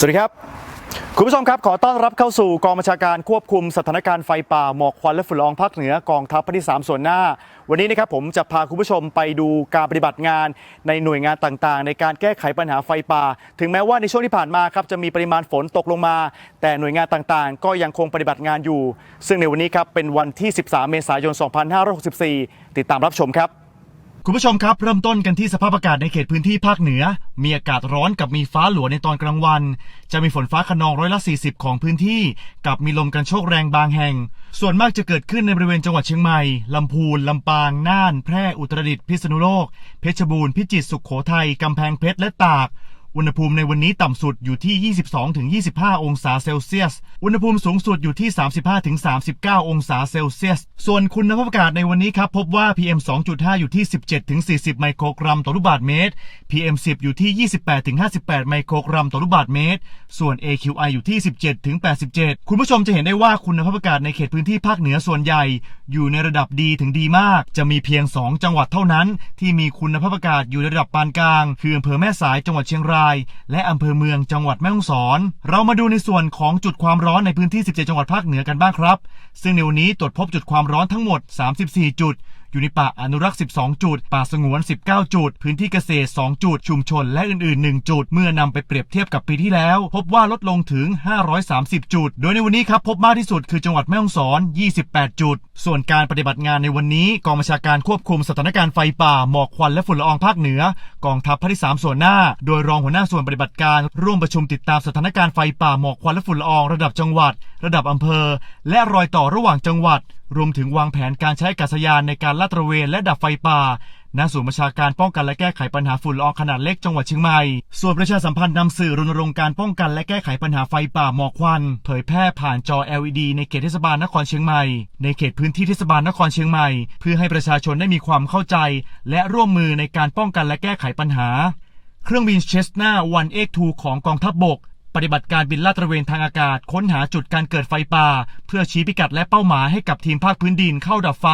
สวัสดีครับ คุณผู้ชมครับ ขอต้อนรับเข้าสู่กองบัญชาการควบคุมสถานการณ์ไฟป่าหมอกควันและฝุ่นละอองภาคเหนือกองทัพภาคที่ 3 ส่วนหน้า วันนี้นะครับผมจะพาคุณผู้ชมไปดูการปฏิบัติงานในหน่วยงานต่างๆ ในการแก้ไขปัญหาไฟป่า ถึงแม้ว่าในช่วงที่ผ่านมาครับจะมีปริมาณฝนตกลงมา แต่หน่วยงานต่างๆ ก็ยังคงปฏิบัติงานอยู่ ซึ่งในวันนี้ครับเป็นวันที่ 13 เมษายน 2564 ติดตามรับชมครับ คุณผู้ชมครับ เริ่มต้นกันที่สภาพอากาศในเขตพื้นที่ภาคเหนือ มีอากาศร้อนกับมีฟ้าหลัวในตอนกลางวัน จะมีฝนฟ้าขนองร้อยละ 40 ของพื้นที่ กับมีลมกันโชกแรงบางแห่ง ส่วนมากจะเกิดขึ้นในบริเวณจังหวัดเชียงใหม่ลำพูนลำปาง น่าน แพร่ อุตรดิตถ์พิษณุโลก เพชรบูรณ์ พิจิตร สุขโขทัยกำแพงเพชร และตาก อุณหภูมิในวันนี้ต่ำสุดอยู่ที่ 22-25 องศาเซลเซียส อุณหภูมิสูงสุดอยู่ที่ 35-39 องศาเซลเซียส ส่วนคุณภาพอากาศในวันนี้ครับ พบว่า PM 2.5 อยู่ที่ 17-40 ไมโครกรัมต่อลูกบาศก์เมตร PM 10 อยู่ที่ 28-58 ไมโครกรัมต่อลูกบาศก์เมตร ส่วน AQI อยู่ที่ 17-87 คุณผู้ชมจะเห็นได้ว่าคุณภาพอากาศในเขตพื้นที่ภาคเหนือส่วนใหญ่ อยู่ในระดับดีถึงดีมาก จะมีเพียง 2 จังหวัดเท่านั้น ที่มีคุณภาพอากาศอยู่ในระดับปานกลาง คืออำเภอแม่สายจังหวัดเชียงรายและอำเภอเมืองจังหวัดแม่ฮ่องสอน เรามาดูในส่วนของจุดความร้อนในพื้นที่ 17 จังหวัดภาคเหนือกันบ้างครับ ซึ่งในวันนี้ตรวจพบจุดความร้อนทั้งหมด 34 จุด อยู่ในป่าอนุรักษ์ 12 จุด ป่าสงวน 19 จุด พื้นที่เกษตร 2 จุด ชุมชน และอื่น ๆ 1 จุด เมื่อนำไปเปรียบเทียบกับปีที่แล้ว พบว่าลดลงถึง 530 จุด โดยในวันนี้ครับพบมากที่สุดคือจังหวัดแม่ฮ่องสอน 28 จุด ส่วนการปฏิบัติงานในวันนี้กองบัญชาการควบคุมสถานการณ์ไฟป่าหมอกควันและฝุ่นละอองภาคเหนือกองทัพภาคที่ 3 ส่วนหน้า โดยรองหัวหน้าส่วนปฏิบัติการร่วมประชุมติดตามสถานการณ์ไฟป่าหมอกควันและฝุ่นละอองระดับจังหวัด ระดับอำเภอ และรอยต่อระหว่างจังหวัด รวมถึงวางแผนการใช้อากาศยานในการลาดตระเวนและดับไฟป่าณศูนย์บัญชาการป้องกันและแก้ไขปัญหาฝุ่นละอองขนาดเล็กจังหวัดเชียงใหม่ ส่วนประชาสัมพันธ์นำสื่อรณรงค์การป้องกันและแก้ไขปัญหาไฟป่าหมอกควัน เผยแพร่ผ่านจอ LED ในเขตเทศบาลนครเชียงใหม่ ในเขตพื้นที่เทศบาลนครเชียงใหม่ เพื่อให้ประชาชนได้มีความเข้าใจ และร่วมมือในการป้องกันและแก้ไขปัญหา เครื่องบินเชสนาวันเอ็กทูของกองทัพบบก ปฏิบัติการบินลาดตระเวนทางอากาศ ค้นหาจุดการเกิดไฟป่า เพื่อชี้พิกัดและเป้าหมายให้กับทีมภาคพื้นดินเข้าดับไฟ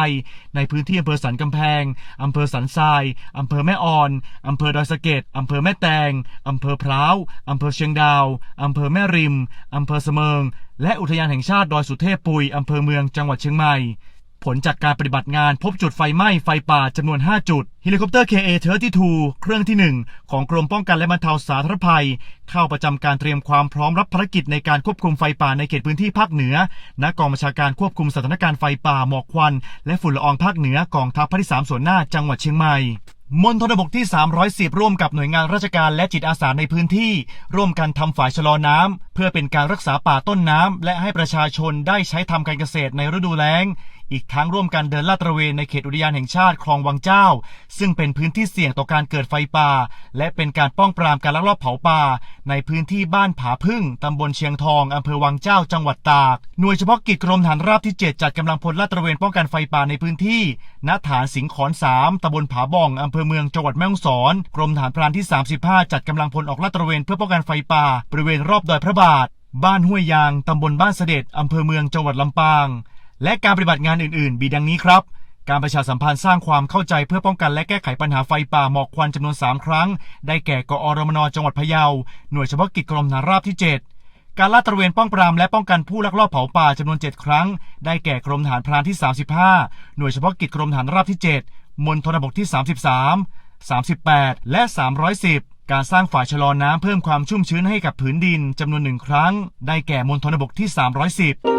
ในพื้นที่อำเภอสันกำแพง อำเภอสันทราย อำเภอแม่ออน อำเภอดอยสะเก็ดอำเภอแม่แตง อำเภอพร้าว อำเภอเชียงดาว อำเภอแม่ริม อำเภอเสมิง และอุทยานแห่งชาติดอยสุเทพปุย อำเภอเมืองจังหวัดเชียงใหม่ ผลจากการปฏิบัติงานพบจุดไฟไหม้ไฟป่าจำนวน 5 จุด เฮลิคอปเตอร์ KA-32 เครื่องที่ 1 ของกรมป้องกันและบรรเทาสาธารณภัย เข้าประจำการเตรียมความพร้อมรับภารกิจในการควบคุมไฟป่าในเขตพื้นที่ภาคเหนือ ณ กองบัญชาการควบคุมสถานการณ์ไฟป่าหมอกควัน และฝุ่นละอองภาคเหนือกองทัพภาคที่ 3 ส่วนหน้าจังหวัดเชียงใหม่มณฑลบกที่ 310 ร่วมกับหน่วยงานราชการและจิตอาสาในพื้นที่ ร่วมกันทำฝายชะลอน้ำ เพื่อเป็นการรักษาป่าต้นน้ำ และให้ประชาชนได้ใช้ทำการเกษตรในฤดูแล้ง อีกทั้งร่วมกันเดินลาดตระเวนในเขตอุทยานแห่งชาติคลองวังเจ้า ซึ่งเป็นพื้นที่เสี่ยงต่อการเกิดไฟป่า และเป็นการป้องปรามการลักลอบเผาป่า ในพื้นที่บ้านผาพึ่งตำบลเชียงทองอำเภอวังเจ้า จังหวัดตาก หน่วยเฉพาะกิจกรมฐานราบที่ 7 จัดกำลังพลลาดตระเวนป้องกันไฟป่าในพื้นที่ณฐานสิงขอนสามตำบลผาบ่องอำเภอเมืองจังหวัดแม่ฮ่องสอน กรมฐานพรานที่ 35 จัดกำลังพลออกลาดตระเวนเพื่อป้องกันไฟป่าบริเวณรอบดอยพระบาท บ้านห้วยยาง ตำบลบ้านเสด็จ อำเภอเมือง จังหวัดลำปาง และการปฏิบัติงานอื่น ๆ มีดังนี้ครับ การประชาสัมพันธ์สร้างความเข้าใจเพื่อป้องกันและแก้ไขปัญหาไฟป่าหมอกควันจำนวน 3 ครั้ง ได้แก่กอรมนจังหวัดพะเยา หน่วยเฉพาะกิจกรมฐานราบที่ 7การลาดตระเวนป้องปรามและป้องกันผู้ลักลอบเผาป่าจำนวน 7 ครั้ง ได้แก่กรมฐานพรานที่ 35 หน่วยเฉพาะกิจกรมฐานราบที่ 7 มณฑลบกที่ 33 38 และ 310 การสร้างฝายชะลอน้ำเพิ่มความชุ่มชื้นให้กับผืนดินจำนวนหนึ่งครั้ง ได้แก่มณฑลบกที่ 310